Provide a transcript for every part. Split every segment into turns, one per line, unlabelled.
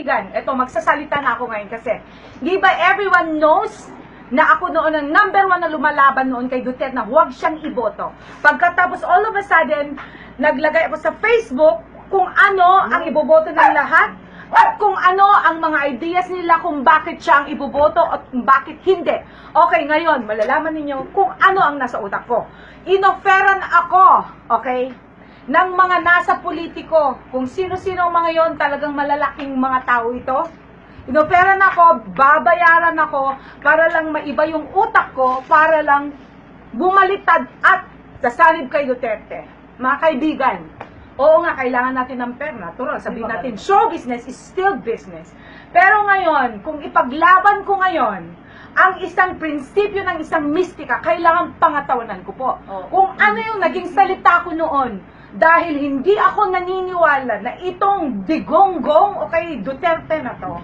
kaibigan, eto magsasalita na ako ngayon kasi, di ba everyone knows na ako noon ang number one na lumalaban noon kay Duterte na huwag siyang iboto. Pagkatapos all of a sudden, naglagay ako sa Facebook kung ano ang iboboto ng lahat at kung ano ang mga ideas nila kung bakit siya ang iboboto at bakit hindi. Okay, ngayon, malalaman ninyo kung ano ang nasa utak ko. Inoferan ako, okay, ng mga nasa politiko, kung sino-sino ang mga yon talagang malalaking mga tao ito. Inoferan ako, babayaran ako para lang maiba yung utak ko, para lang bumalitad at sasanib kay Duterte. Mga kaibigan, oo nga, kailangan natin ng pera. Natural, sabihin natin, show business is still business. Pero ngayon, kung ipaglaban ko ngayon, ang isang prinsipyo ng isang mistika, kailangan pangatawanan ko po. Kung ano yung naging salita ko noon, dahil hindi ako naniniwala na itong digonggong o kay Duterte na to,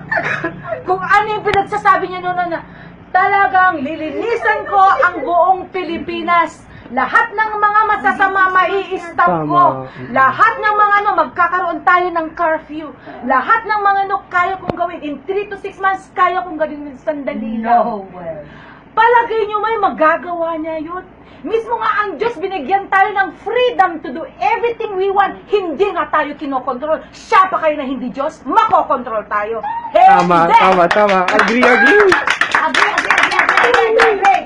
kung ano yung pinagsasabi niya noon na talagang lilinisan ko ang buong Pilipinas. Lahat ng mga masasama mai-stop ko. Lahat ng mga ano, magkakaroon tayo ng curfew. Lahat ng mga ano, kaya kong gawin. In 3 to 6 months, kaya kong gawin ng sandali lang.
well.
Palagay nyo may magagawa niya yun. Mismo nga ang Diyos, binigyan tayo ng freedom to do everything we want. Hindi nga tayo kinokontrol. Siya pa kayo na hindi Diyos, makokontrol tayo.
Tama,
Hindi!
tama, tama. Agree, agree.
Agree, agree, agree, agree, agree.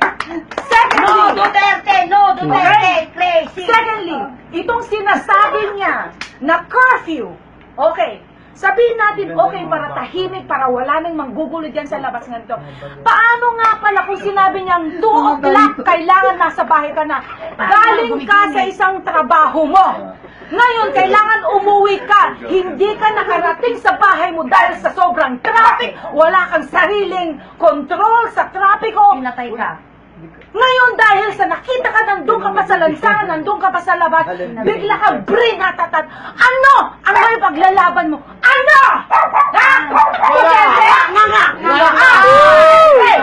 Secondly,
No, Duterte, no, Duterte, crazy.
Secondly, itong sinasabi niya na curfew, okay, sabihin natin okay para tahimik, para wala nang manggugulo dyan sa labas ng to. Paano nga pala kung sinabi niyang 2 o'clock, kailangan nasa bahay ka na, galing ka sa isang trabaho mo. Ngayon, kailangan umuwi ka. Hindi ka nakarating sa bahay mo dahil sa sobrang traffic. Wala kang sariling control sa trapiko.
Pinatay ka.
Ngayon dahil sa nakita ka nandun ka pa sa lansangan, nandun ka pa sa labas, bigla ka brinatatat. Ano ang may paglalaban mo? Ano? Ha? Duterte? Nga nga! Hey!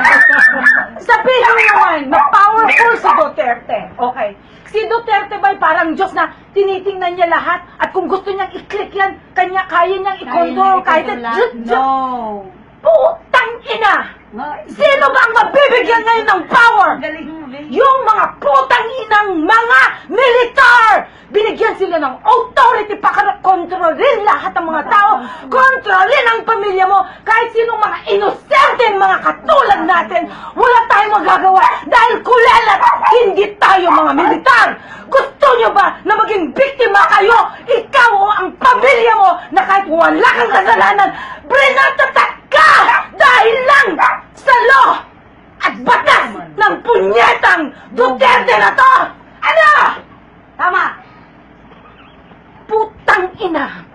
Sabihin mo naman na powerful si Duterte. Okay. Si Duterte ba'y parang Diyos na tinitingnan niya lahat at kung gusto niyang i-click yan, kanya kaya niyang i-control kahit
No.
Putang ina! Sino ba ang mabibigyan ngayon ng power? Yung mga putang inang mga militar! Binigyan sila ng authority para kontrolin lahat ng mga tao, kontrolin ang pamilya mo, kahit sinong mga inosente mga katulad natin, wala tayong magagawa dahil kulelat, hindi tayo mga militar! Gusto nyo ba na maging biktima kayo, ikaw o ang pamilya mo, na kahit wala kang kasalanan, brinatatak ka dahil lang sa law at batas ng punyetang Duterte na to! Ano?
Tama.
Putang ina!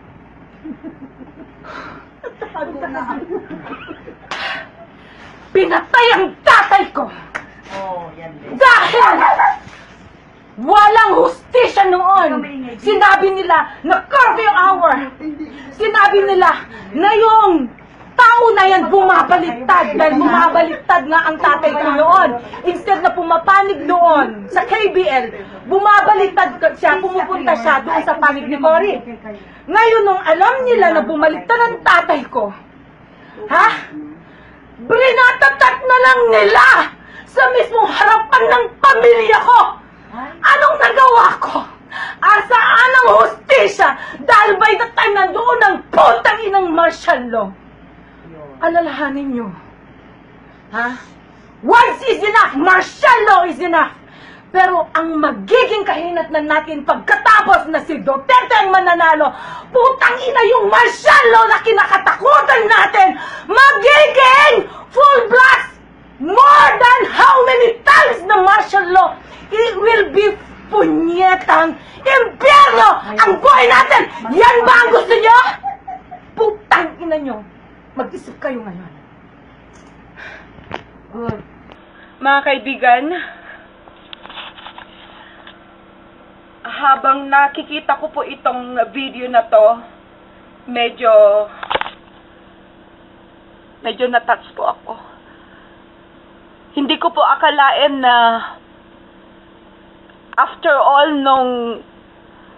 Pinatay ang tatay ko
Oh, yan din.
dahil walang hustisya noon. Sinabi nila na curfew hour. Sinabi nila na yung tao na yan bumabaliktad dahil bumabaliktad nga ang tatay ko noon. Instead na pumapanig doon sa KBL, bumabaliktad siya, pumupunta siya doon sa panig ni Cory. Ngayon, nung alam nila na bumaliktad ang tatay ko, ha? Brinatatat na lang nila sa mismong harapan ng pamilya ko. Anong nagawa ko? Asaan ang hustisya? Dahil by the time nandoon ang putang inang martial law. Alalahanin nyo. Ha? Once is enough! Martial law is enough! Pero ang magiging kahinatnan natin pagkatapos na si Duterte ang mananalo, putang ina yung martial law na kinakatakutan natin, magiging full blast! More than how many times na martial law, it will be punyetang impyerno ang buhay natin! Yan ba ang gusto nyo? Putang ina nyo! Mag-isip kayo ngayon.
Good.
Mga kaibigan, habang nakikita ko po itong video na to, medyo medyo natouch po ako. Hindi ko po akalain na after all nung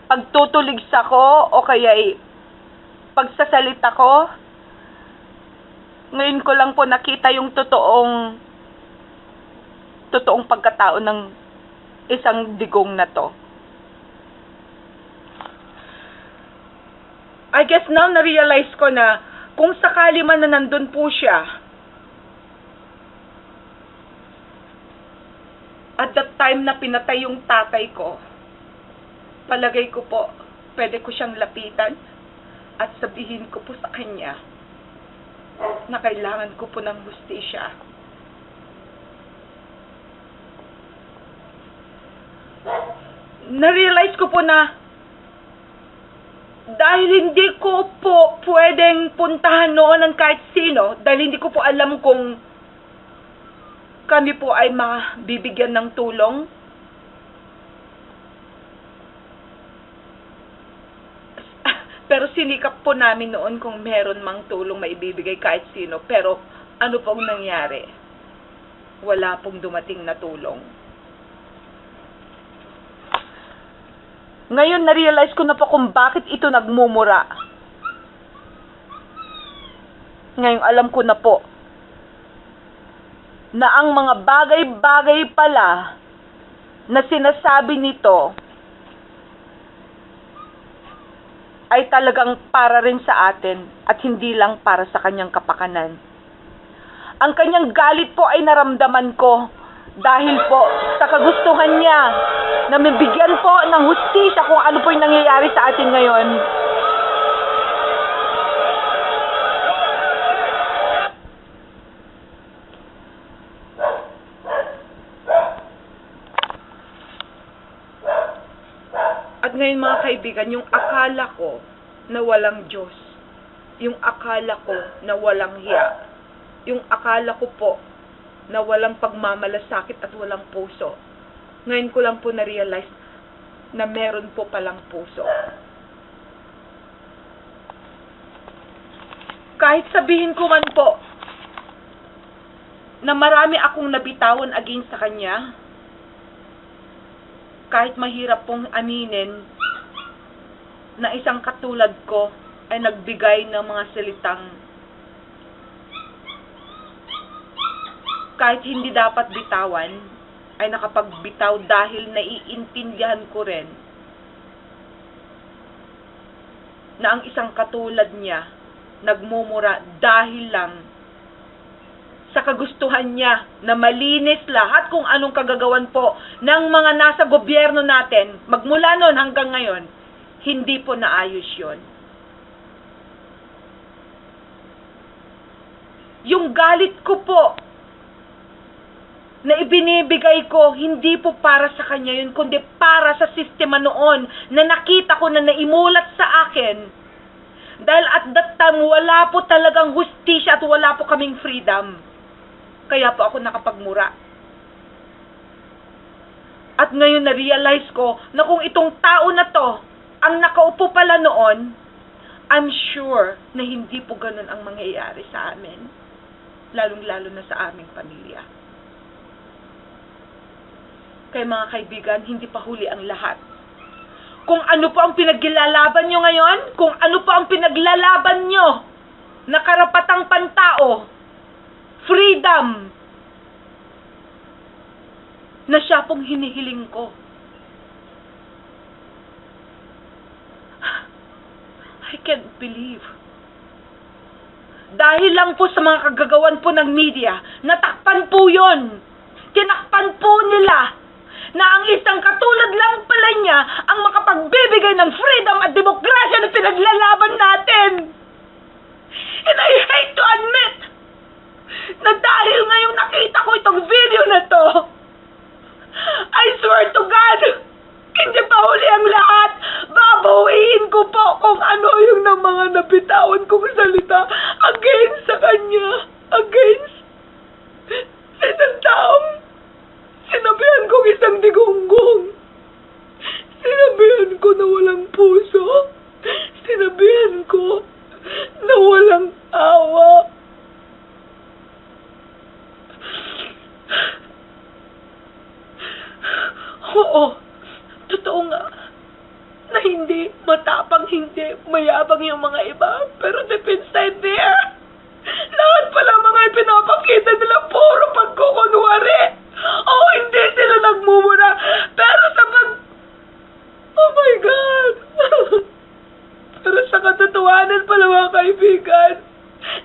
pagtutuligsa ko o kaya
pagsasalita ko. Ngayon ko lang po nakita yung totoong totoong pagkatao ng isang digong na to. I guess now na-realize ko na kung sakali man na nandun po siya, at that time na pinatay yung tatay ko, palagay ko po, pwede ko siyang lapitan at sabihin ko po sa kanya na kailangan ko po ng hustisya. Na-realize ko po na dahil hindi ko po pwedeng puntahan noon ng kahit sino, dahil hindi ko po alam kung kami po ay mabibigyan ng tulong. Pero sinikap po namin noon kung meron mang tulong maibibigay kahit sino. Pero ano pong nangyari? Wala pong dumating na tulong. Ngayon, na-realize ko na po kung bakit ito nagmumura. Ngayon, alam ko na po na ang mga bagay-bagay pala na sinasabi nito ay talagang para rin sa atin at hindi lang para sa kanyang kapakanan. Ang kanyang galit po ay naramdaman ko dahil po sa kagustuhan niya na mabigyan po ng hustisya kung ano po yung nangyayari sa atin ngayon. At ngayon mga kaibigan, yung akala ko na walang Diyos, yung akala ko na walang hiya, yung akala ko po na walang pagmamalasakit at walang puso. Ngayon ko lang po na-realize na meron po palang puso. Kahit sabihin ko man po na marami akong nabitawan against sa kanya, kahit mahirap pong aminin na isang katulad ko ay nagbigay ng mga salitang kahit hindi dapat bitawan, ay nakapagbitaw dahil naiintindihan ko rin na ang isang katulad niya nagmumura dahil lang sa kagustuhan niya na malinis lahat kung anong kagagawan po ng mga nasa gobyerno natin, magmula noon hanggang ngayon, hindi po naayos yon. Yung galit ko po na ibinibigay ko, hindi po para sa kanya yun, kundi para sa sistema noon na nakita ko na naimulat sa akin. Dahil at that time, wala po talagang hustisya at wala po kaming freedom. Kaya po ako nakapagmura. At ngayon na-realize ko na kung itong tao na to, ang nakaupo pala noon, I'm sure na hindi po ganun ang mangyayari sa amin. Lalong-lalo na sa aming pamilya. Kaya mga kaibigan, hindi pa huli ang lahat. Kung ano po ang pinaglalaban nyo ngayon, kung ano po ang pinaglalaban nyo na karapatang pantao, freedom, na siya pong hinihiling ko. I can't believe. Dahil lang po sa mga kagagawan po ng media, natakpan po yon. Tinakpan po nila na ang isang katulad lang pala niya ang makapagbibigay ng freedom at demokrasya na pinaglalaban natin. And I hate to admit na dahil ngayong nakita ko itong video na to, I swear to God, hindi pa huli ang lahat. Babawiin ko po kung ano yung ng mga nabitawan kong salita against sa kanya. Against sa isang taong sinabihan kong isang digunggong. Sinabihan ko na walang puso. Sinabihan ko na walang awa. Oo, totoo nga na hindi matapang, hindi mayabang yung mga iba. outside there. Lahat pala mga ipinapakita nila puro pagkukunwari. Oh, hindi sila nagmumura. Pero sa pag... Oh my God! Pero sa katotohanan pala mga kaibigan,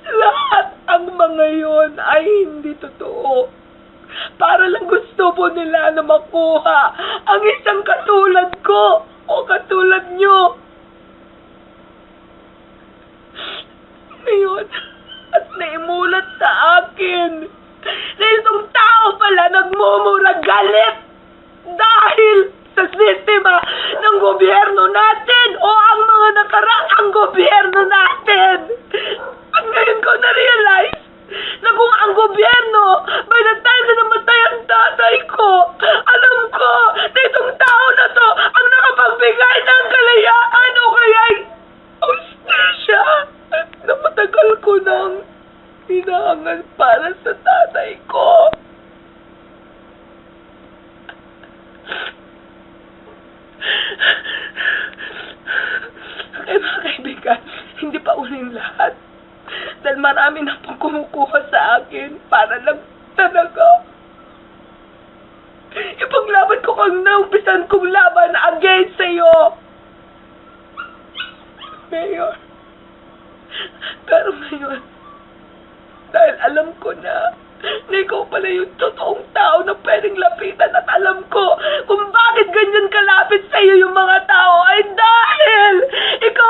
lahat ang mga yon ay hindi totoo. Para lang gusto po nila na makuha ang isang katulad ko o katulad nyo. Ngayon, at naimulat sa akin na isang tao pala nagmumura galit dahil sa sistema ng gobyerno natin o ang mga nakaraang gobyerno natin. At ngayon ko na-realize na kung ang gobyerno, by the time na namatay ang tatay ko, alam ko na itong tao na to ang nakapagbigay ng kalayaan o kaya'y hostisya na matagal ko nang hinahangal para sa tatay ko. Eh mga kaibigan, hindi pa uli yung lahat. Dahil marami na pong kumukuha sa akin para lang talaga. Ipaglaban ko kang naumpisan kong laban against sa'yo. Mayor. Pero ngayon, dahil alam ko na na ikaw pala yung totoong tao na pwedeng lapitan at alam ko kung bakit ganyan kalapit sa iyo yung mga tao ay dahil ikaw